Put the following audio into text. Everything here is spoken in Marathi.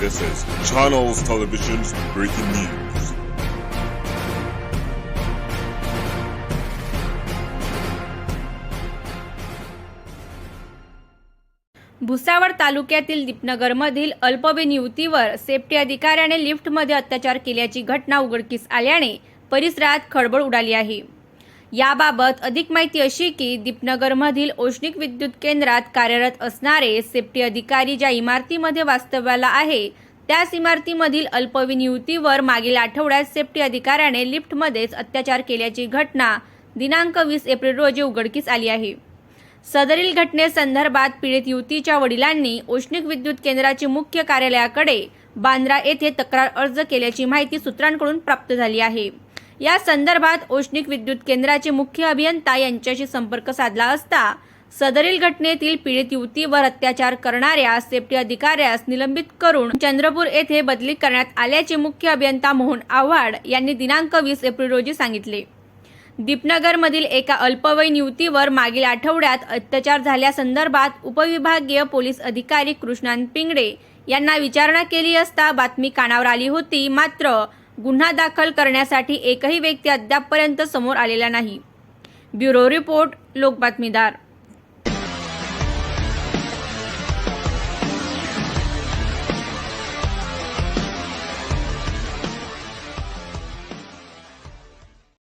This is Channels Television's breaking news. Bhusawal तालुक्यातील दीपनगरमधील अल्पवयीन युवतीवर सेफ्टी अधिकाऱ्याने लिफ्टमध्ये अत्याचार केल्याची घटना उघडकीस आल्याने परिसरात खळबळ उडाली आहे याबाबत अधिक माहिती अशी की दीपनगरमधील औष्णिक विद्युत केंद्रात कार्यरत असणारे सेफ्टी अधिकारी ज्या इमारतीमध्ये वास्तव्याला आहे त्याच इमारतीमधील अल्पवयीन युवतीवर मागील आठवड्यात सेफ्टी अधिकाऱ्याने लिफ्टमध्येच अत्याचार केल्याची घटना दिनांक वीस एप्रिल रोजी उघडकीस आली आहे. सदरील घटनेसंदर्भात पीडित युवतीच्या वडिलांनी औष्णिक विद्युत केंद्राचे मुख्य कार्यालयाकडे बांद्रा येथे तक्रार अर्ज केल्याची माहिती सूत्रांकडून प्राप्त झाली आहे. या संदर्भात औष्णिक विद्युत केंद्राचे मुख्य अभियंता यांच्याशी संपर्क साधला असता सदरील घटनेतील पीडित युवतीवर अत्याचार करणाऱ्या सेफ्टी अधिकाऱ्यास निलंबित करून चंद्रपूर येथे बदली करण्यात आल्याचे मुख्य अभियंता मोहन आव्हाड यांनी दिनांक वीस एप्रिल रोजी सांगितले. दीपनगरमधील एका अल्पवयीन युवतीवर मागील आठवड्यात अत्याचार झाल्यासंदर्भात उपविभागीय पोलीस अधिकारी कृष्णांत पिंगडे यांना विचारणा केली असता बातमी कानावर आली होती मात्र गुन्हा दाखल करण्यासाठी एकही व्यक्ती अद्यापपर्यंत समोर आलेला नाही. Bureau report लोकबातमीदार.